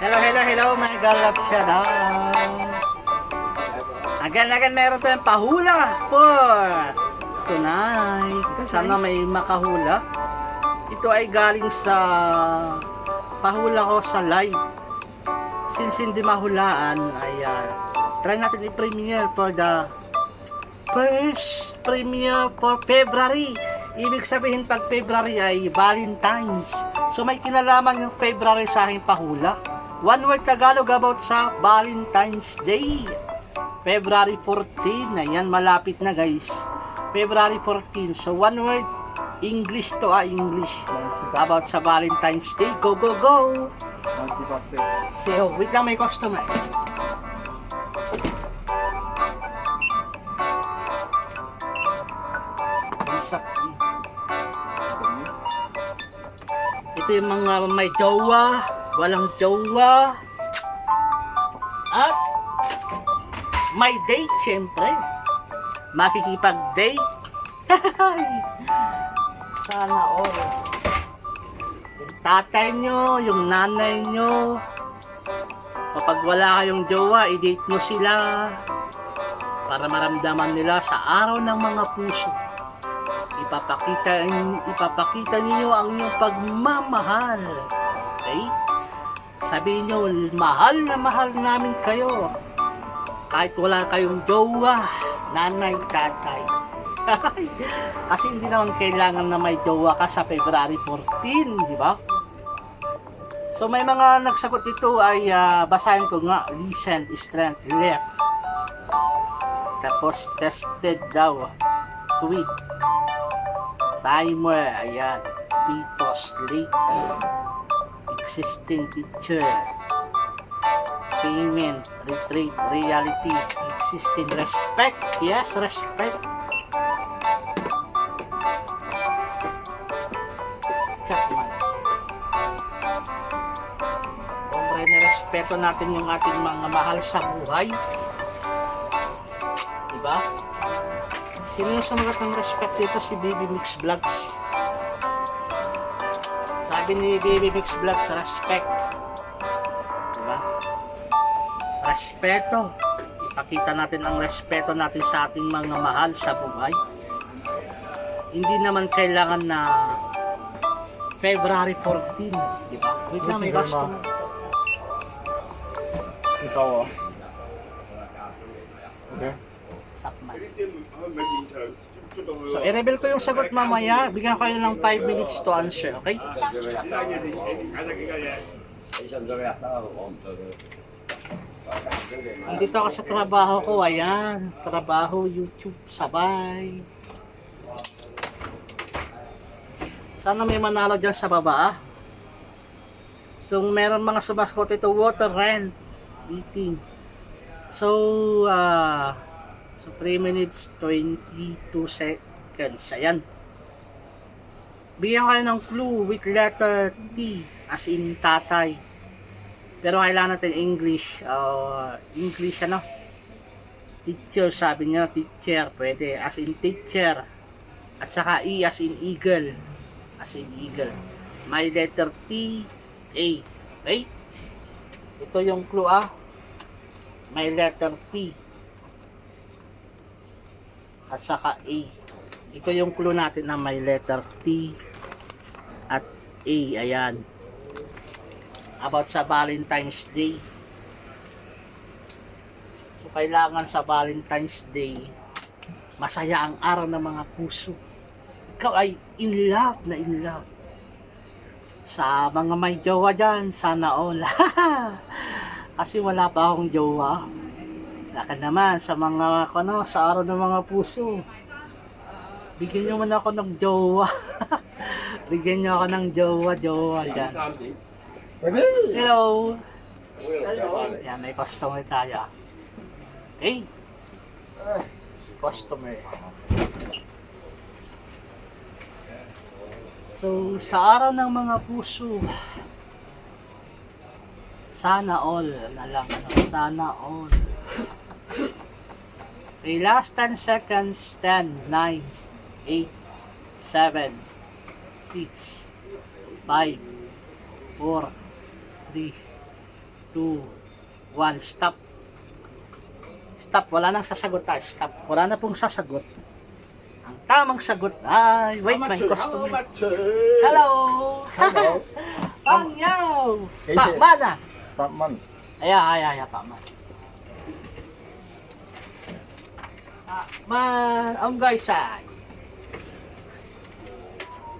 Hello, hello, hello, my galap siya daw. Again, meron tayong pahula for tonight. Sana may makahula. Ito ay galing sa pahula ko sa live. Since hindi mahulaan, ay ah, try natin i-premiere for the first premiere for February. Ibig sabihin pag February ay Valentine's. So may kinalaman yung February sa aking pahula. One word Tagalog about sa Valentine's Day. February 14. Ayan, malapit na guys. February 14. So one word English to ah, English. About sa Valentine's Day. Go, go, go! Pasek. So, wait lang may customer. Ito yung mga may jowa, walang jowa. At may date, syempre. Makikipag-date. Sana all. Yung tatay nyo, yung nanay nyo, kapag wala kayong jowa, i-date nyo sila para maramdaman nila sa araw ng mga puso. Ipapakita, ipapakita niyo ang inyong pagmamahal. Okay? Sabihin nyo, mahal na mahal namin kayo. Kahit wala kayong jowa, nanay, tatay. Kasi hindi naman kailangan na may jowa ka sa February 14, di ba? So may mga nagsagot ito ay ah, basahin ko nga, listen, strength, left. Tapos tested daw, tweet. Timer, ayan. Pitos, late. Existing teacher. Payment, retreat, reality, existing respect. Yes, respect. Checkman. Siyempre, nirespeto natin yung ating mga mahal sa buhay. Diba? Sino yung sumagat ng respect dito? Si Baby Mix Vlogs. Sabi ni Baby Mix Vlogs, respect. Diba? Respeto. Ipakita natin ang respeto natin sa ating mga mahal sa buhay. Hindi naman kailangan na February 14, di ba? Wait lang, may customer. Ikaw oh. Okay. Sakman. So, i-reveal ko yung sagot mamaya. Bigyan ko kayo ng 5 minutes to answer, okay? Nandito ako sa trabaho ko, ayan. Trabaho, YouTube, sabay. Sana may manalo dyan sa baba, ah. So, meron mga sumaskot ito, water rent, eating. So, ah, so 3 minutes 22 seconds. Ayan. Bigyan ko ng clue with letter T as in tatay. Pero kailangan natin English. Uh, English ano? Teacher sabi niya, teacher. Pwede. As in teacher. At saka E as in eagle. As in eagle. May letter T, A. Okay? Ito yung clue ah. May letter T. At saka A. Ito yung clue natin na may letter T at A. Ayan about sa Valentine's Day. So, kailangan sa Valentine's Day, masaya ang araw ng mga puso. Ikaw ay in love na in love. Sa mga may jowa dyan, sana all. Kasi wala pa akong jowa. Laka naman sa mga, ano, sa araw ng mga puso. Bigyan nyo man ako ng jowa. Bigyan nyo ako ng jowa, jowa dyan. Pwede. Hello. Yan, may customer tayo. Okay. Customer. So, sa araw ng mga puso, sana all na lang. Ano, sana all. Okay, last 10 seconds. 10, 9, 8, 7, 6, 5, 4, 3, 2, 1, stop. Stop, wala nang sasagot tayo. Stop, wala na pong sasagot. Ang tamang sagot ay, wait, my customer. Hello! Hello. Pangyaw! Hey, Pak sir. mana? Pak Man. Pak Man, ang guys ay.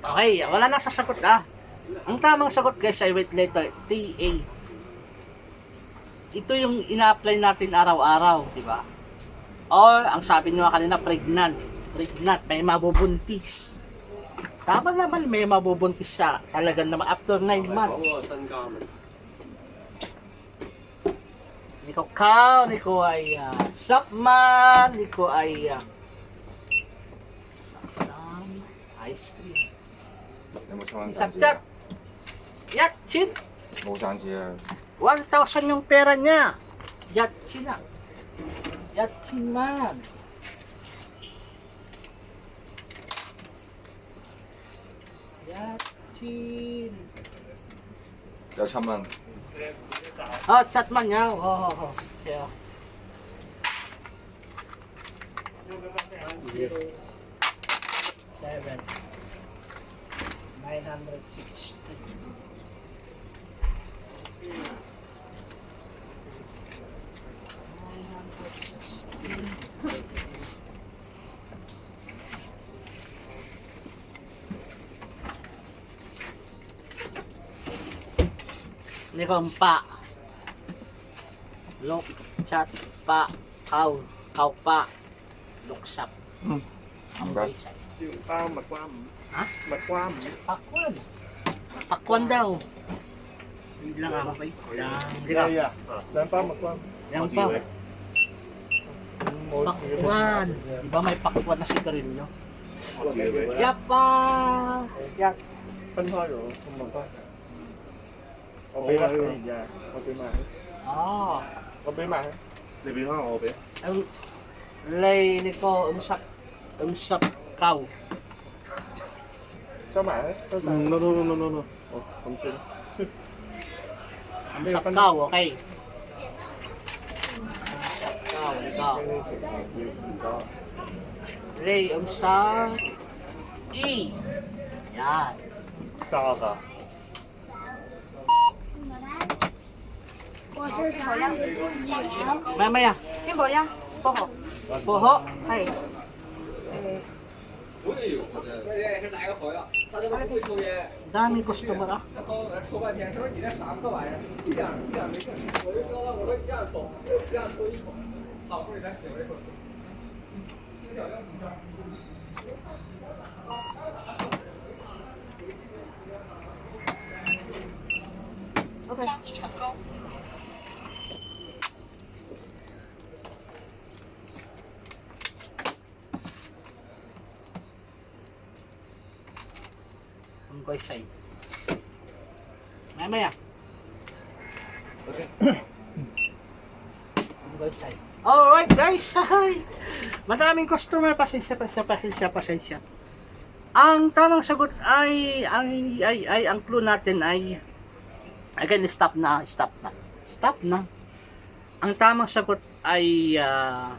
Okay, wala nang sasagot ah. Ang tamang sagot guys ay wait letter TA. Ito yung ina-apply natin araw-araw, di ba? Or, ang sabi nyo kanina, pregnant. Pregnant, may mabubuntis. Tama naman, may mabubuntis siya. Talagang naman, after 9 months. Ikaw cow, ni ko ay ah, uh, sapman, ni ko ay ah, uh, saksam, ice cream. Saksak. Yak, chin. Mukusahan siya. 1,000 yung pera niya. Yak, chin na. Chin man. Yak, chin. 야 잠만 Oh, chat man niya. Oh, oh, oh. Yeah. Seven. Nine hundred sixty. Ni. Lok, chat, pa, kaw, kaw pa, luksap. Hmm. Ang okay. baysay. Yung pa, makwam. Ha? Makwam. Pakwan. Pakwan daw. Hindi lang ah, ako pa Lang. Yeah, Lang pa, makwam. Lang pa. Pakwan. Di ba may pakwan na sigarilyo? Yapa! Yak. Panharo, kumabata. 어베 말해 야 어베 말해 아 어베 말해 네 비하 어베 음 lấy này có ấm sắc ấm cao sao mà sao sao? No no no no không xin. Ấm cao ok. Cao cao lấy ấm y. Cao cao Yan. 加㗎。我是小亮， Mamaya. 金宝亮，不好， Poho. 哎， Dami customer ah. 抽半天，他说你那啥破玩意儿，一点一点没事。我就说我说你这样抽，这样抽一口，好不容易咱媳妇儿说。 OK， Ko'y say. Mamaya. Ang ko'y say. Alright guys, hi! Madaming customer, pasensya, pasensya, pasensya, pasensya. Ang tamang sagot ay, ay, ay, ay, ang clue natin ay, again, stop na, stop na, stop na. Ang tamang sagot ay, ah,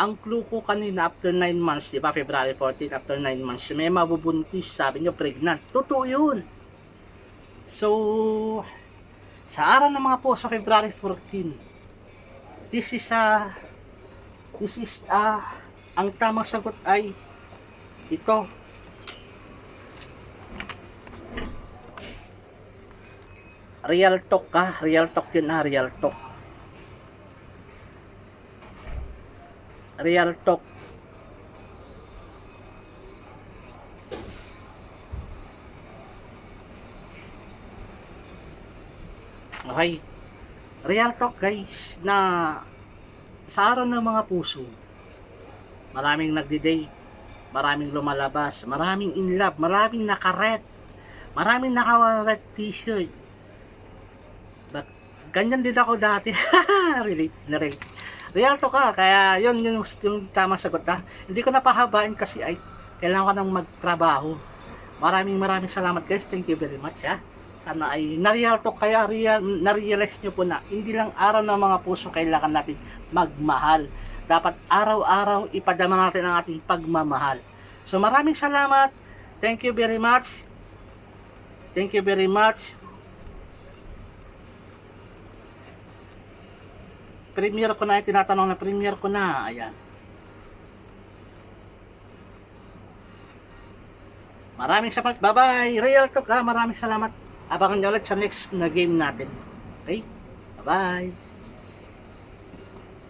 ang clue ko kanina after 9 months, di ba, February 14, after 9 months, may mabubuntis, sabi nyo, pregnant. Totoo yun. So, sa araw ng mga po sa February 14, this is a, this is a, ang tamang sagot ay, ito. Real talk ka, real talk yun na, real talk. Real talk. Okay. Real talk guys na sa araw ng mga puso, maraming nagdi-date, maraming lumalabas, maraming in love, maraming naka-red, maraming naka-red t-shirt. But, ganyan din ako dati. relate, na-relate. Real to ka, kaya yun yung, yung tamang sagot ha. Hindi ko napahabain kasi ay kailangan ko nang magtrabaho. Maraming maraming salamat guys. Thank you very much ha. Sa sana ay na-real to kaya real, na-realize nyo po na hindi lang araw ng mga puso kailangan natin magmahal. Dapat araw-araw ipadama natin ang ating pagmamahal. So maraming salamat. Thank you very much. Thank you very much. Premier ko na, tinatanong na premier ko na. Ayan. Maraming salamat. Bye-bye. Real talk ha. Maraming salamat. Abangan nyo ulit sa next na game natin. Okay? Bye-bye.